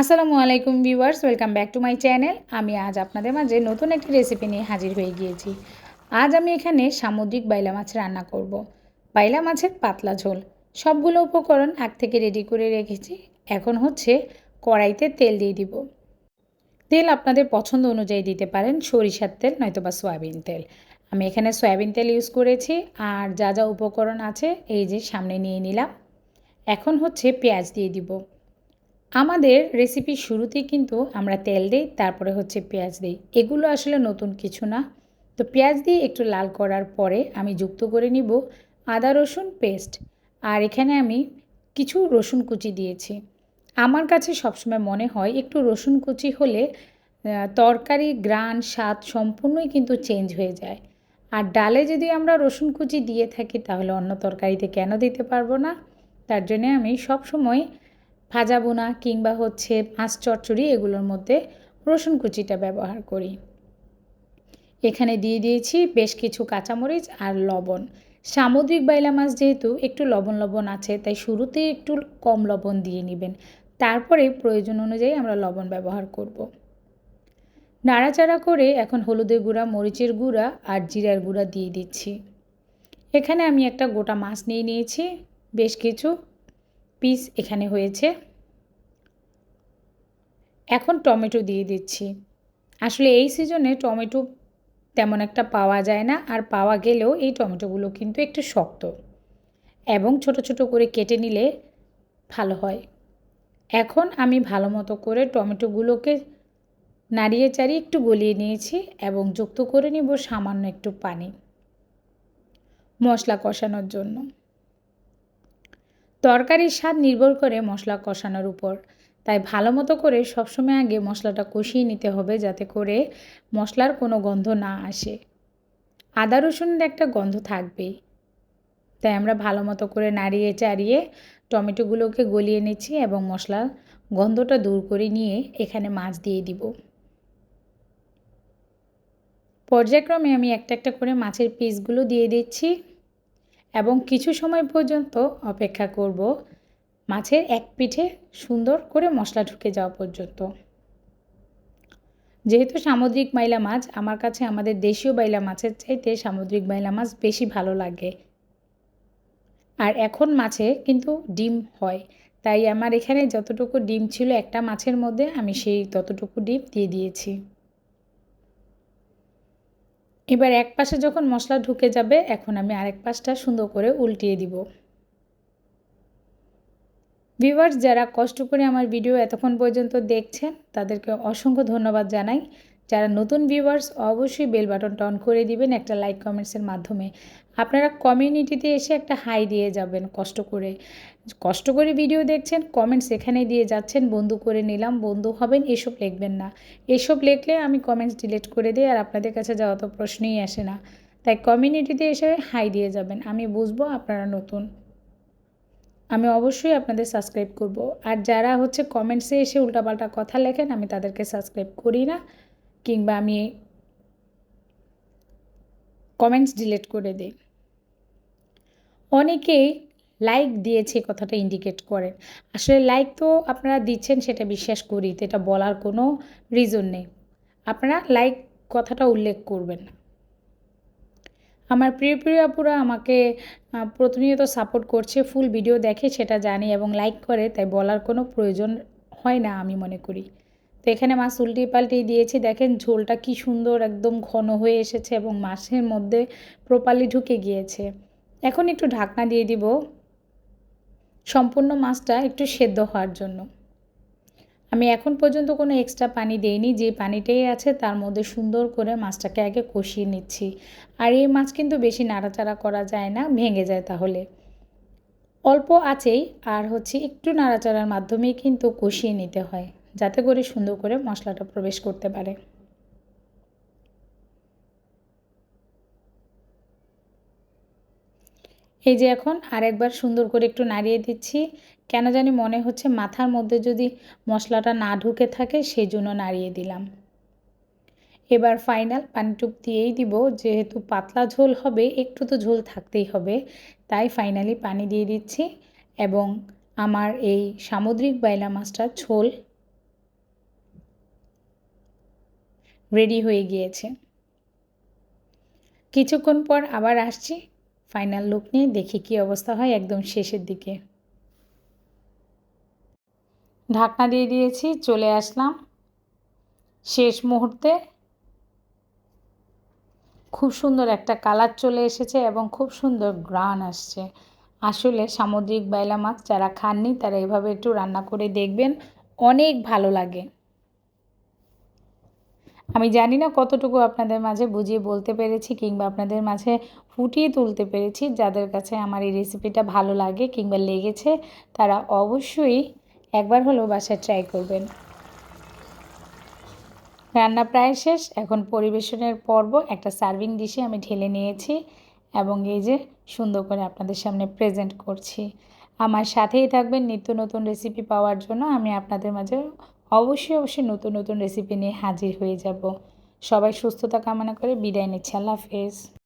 আসসালামু আলাইকুম viewers, welcome back to my channel. আমি আজ আপনাদের মাঝে নতুন একটি রেসিপি নিয়ে হাজির হয়ে গিয়েছি। আজ আমি এখানে সামুদ্রিক বাইলা মাছ রান্না করব। বাইলা মাছের পাতলা ঝোল। সবগুলো উপকরণ আগ থেকে রেডি করে রেখেছি। এখন হচ্ছে কড়াইতে তেল দিয়ে দিব। তেল আপনাদের পছন্দ অনুযায়ী দিতে পারেন। সরিষার তেল নয়তো বা সয়াবিন তেল। আমি এখানে সয়াবিন তেল ইউজ করেছি। আর যা যা উপকরণ আছে, এই যে সামনে নিয়ে নিলাম। এখন হচ্ছে পেঁয়াজ দিয়ে দিব। আমাদের রেসিপির শুরুতেই কিন্তু আমরা তেল দিই, তারপরে হচ্ছে পেঁয়াজ দিই। এগুলো আসলে নতুন কিছু না। তো পেঁয়াজ দিয়ে একটু লাল করার পরে আমি যুক্ত করে নিব আদা, রসুন পেস্ট আর এখানে আমি কিছু রসুন কুচি দিয়েছি। আমার কাছে সবসময় মনে হয় একটু রসুন কুচি হলে তরকারি গ্রান, স্বাদ সম্পূর্ণই কিন্তু চেঞ্জ হয়ে যায়। আর ডালে যদি আমরা রসুন কুচি দিয়ে থাকি, তাহলে অন্য তরকারিতে কেন দিতে পারব না? তার জন্যে আমি সব সময় ভাজা বোনা কিংবা হচ্ছে মাছ চচ্চড়ি এগুলোর মধ্যে রসুন কুচিটা ব্যবহার করি। এখানে দিয়ে দিয়েছি বেশ কিছু কাঁচামরিচ আর লবণ। সামুদ্রিক বাইলা মাছ যেহেতু একটু লবণ লবণ আছে, তাই শুরুতে একটু কম লবণ দিয়ে নেবেন। তারপরে প্রয়োজন অনুযায়ী আমরা লবণ ব্যবহার করব। নাড়াচাড়া করে এখন হলুদের গুঁড়া, মরিচের গুঁড়া আর জিরার গুঁড়া দিয়ে দিচ্ছি। এখানে আমি একটা গোটা মাছ নিয়ে নিয়েছি, বেশ কিছু পিস এখানে হয়েছে। এখন টমেটো দিয়ে দিচ্ছি। আসলে এই সিজনে টমেটো তেমন একটা পাওয়া যায় না, আর পাওয়া গেলেও এই টমেটোগুলো কিন্তু একটু শক্ত এবং ছোট ছোট করে কেটে নিলে ভালো হয়। এখন আমি ভালো মতো করে টমেটোগুলোকে নাড়িয়ে চাড়িয়ে একটু গলিয়ে নিয়েছি এবং যুক্ত করে নিব সামান্য একটু পানি মশলা কষানোর জন্য। তরকারির স্বাদ নির্ভর করে মশলা কষানোর উপর। তাই ভালো মতো করে সবসময় আগে মশলাটা কষিয়ে নিতে হবে যাতে করে মশলার কোনো গন্ধ না আসে। আদা, রসুনের একটা গন্ধ থাকবেই তাই আমরা ভালো মতো করে নাড়িয়ে চাড়িয়ে টমেটোগুলোকে গলিয়ে নিচ্ছি এবং মশলার গন্ধটা দূর করে নিয়ে এখানে মাছ দিয়ে দিব। পর্যায়ক্রমে আমি একটা একটা করে মাছের পিসগুলো দিয়ে দিচ্ছি এবং কিছু সময় পর্যন্ত অপেক্ষা করব মাছের এক পিঠে সুন্দর করে মশলা ঢুকে যাওয়া পর্যন্ত। যেহেতু সামুদ্রিক মাইলা মাছ, আমার কাছে আমাদের দেশীয় বাইলা মাছের চাইতে সামুদ্রিক বাইলা মাছ বেশি ভালো লাগে। আর এখন মাছে কিন্তু ডিম হয়, তাই আমার এখানে যতটুকু ডিম ছিল একটা মাছের মধ্যে আমি সেই ততটুকু ডিম দিয়ে দিয়েছি। এবার এক পাশে যখন মশলা ঢুকে যাবে, এখন আমি আরেক পাশটা সুন্দর করে উল্টিয়ে দিব। ভিউয়ার্স যারা কষ্ট করে আমার ভিডিও এতক্ষণ পর্যন্ত দেখছেন, তাদেরকে অসংখ্য ধন্যবাদ জানাই। যারা নতুন ভিউয়ার্স অবশ্যই বেল বাটনটা অন করে দিবেন, একটা লাইক কমেন্টসের মাধ্যমে। আপনারা কমিউনিটিতে এসে একটা হাই দিয়ে যাবেন কষ্ট করে। কষ্ট করে ভিডিও দেখছেন কমেন্টস এখানে দিয়ে যাচ্ছেন, বন্ধু করে নিলাম, বন্ধু হবেন, এসব লিখবেন না। এসব লিখলে আমি কমেন্টস ডিলিট করে দিই, আর আপনাদের কাছে যাওয়া তো প্রশ্নই আসে না। তাই কমিউনিটিতে এসে হাই দিয়ে যাবেন, আমি বুঝব আপনারা নতুন। আমি অবশ্যই আপনাদের সাবস্ক্রাইব করব। আর যারা হচ্ছে কমেন্টসে এসে উল্টাপাল্টা কথা লেখেন, আমি তাদেরকে সাবস্ক্রাইব করি না, কিংবা আমি কমেন্টস ডিলিট করে দিই। অনেকেই লাইক দিয়েছে কথাটা ইন্ডিকেট করেন। আসলে লাইক তো আপনারা দিচ্ছেন, সেটা বিশ্বাস করি, তো এটা বলার কোনো রিজন নেই। আপনারা লাইক কথাটা উল্লেখ করবেন না। আমার প্রিয় প্রিয় আপুরা আমাকে প্রতিনিয়ত সাপোর্ট করছে ফুল ভিডিও দেখে সেটা জানি এবং লাইক করে, তাই বলার কোনো প্রয়োজন হয় না আমি মনে করি। তো এখানে মাছ উল্টি পাল্টি দিয়েছি, দেখেন ঝোলটা কি সুন্দর একদম ঘন হয়ে এসেছে এবং মাছের মধ্যে প্রপারলি ঢুকে গিয়েছে। এখন একটু ঢাকনা দিয়ে দিব। সম্পূর্ণ মাছটা একটু সেদ্ধ হওয়ার জন্য। আমি এখন পর্যন্ত কোনো এক্সট্রা পানি দেইনি, যে পানিটাই আছে তার মধ্যে সুন্দর করে মাছটাকে আগে কষিয়ে নিচ্ছি। আর এই মাছ কিন্তু বেশি নাড়াচাড়া করা যায় না, ভেঙে যায় তাহলে। অল্প আছেই আর হচ্ছে একটু নাড়াচাড়ার মাধ্যমেই কিন্তু কষিয়ে নিতে হয়, যাতে করে সুন্দর করে মশলাটা প্রবেশ করতে পারে। এই যে এখন আরেকবার সুন্দর করে একটু নাড়িয়ে দিচ্ছি। কেন জানি মনে হচ্ছে মাথার মধ্যে যদি মশলাটা না ঢুকে থাকে সেই জন্য নাড়িয়ে দিলাম। এবার ফাইনাল পানিটুপ দিয়েই দিব। যেহেতু পাতলা ঝোল হবে, একটু তো ঝোল থাকতেই হবে। তাই ফাইনালি পানি দিয়ে দিচ্ছি এবং আমার এই সামুদ্রিক বাইলা মাছটার ঝোল রেডি হয়ে গিয়েছে। কিছুক্ষণ পর আবার আসছি। ফাইনাল লুক নিয়ে দেখি কী অবস্থা হয় একদম শেষের দিকে। ঢাকনা দিয়ে দিয়েছি, চলে আসলাম। শেষ মুহূর্তে খুব সুন্দর একটা কালার চলে এসেছে এবং খুব সুন্দর গ্রান আসছে। আসলে সামুদ্রিক বাইলা মাছ যারা খাননি তারা এভাবে একটু রান্না করে দেখবেন, অনেক ভালো লাগে। আমি জানি না কতটুকু আপনাদের মাঝে বুঝিয়ে বলতে পেরেছি কিংবা আপনাদের মাঝে ফুটিয়ে তুলতে পেরেছি। যাদের কাছে আমার এই রেসিপিটা ভালো লাগে কিংবা লেগেছে, তারা অবশ্যই একবার হলেও বাসায় ট্রাই করবেন। রান্না প্রায় শেষ। এখন পরিবেশনের পর্ব, একটা সার্ভিং ডিশে আমি ঢেলে নিয়েছি এবং এই যে সুন্দর করে আপনাদের সামনে প্রেজেন্ট করছি। আমার সাথেই থাকবেন নিত্য নতুন রেসিপি পাওয়ার জন্য। আমি আপনাদের মাঝে অবশ্যই অবশ্যই নতুন নতুন রেসিপি নিয়ে হাজির হয়ে যাব। সবাই সুস্থতা কামনা করে বিদায় নিচ্ছে। আল্লাহ হাফেজ।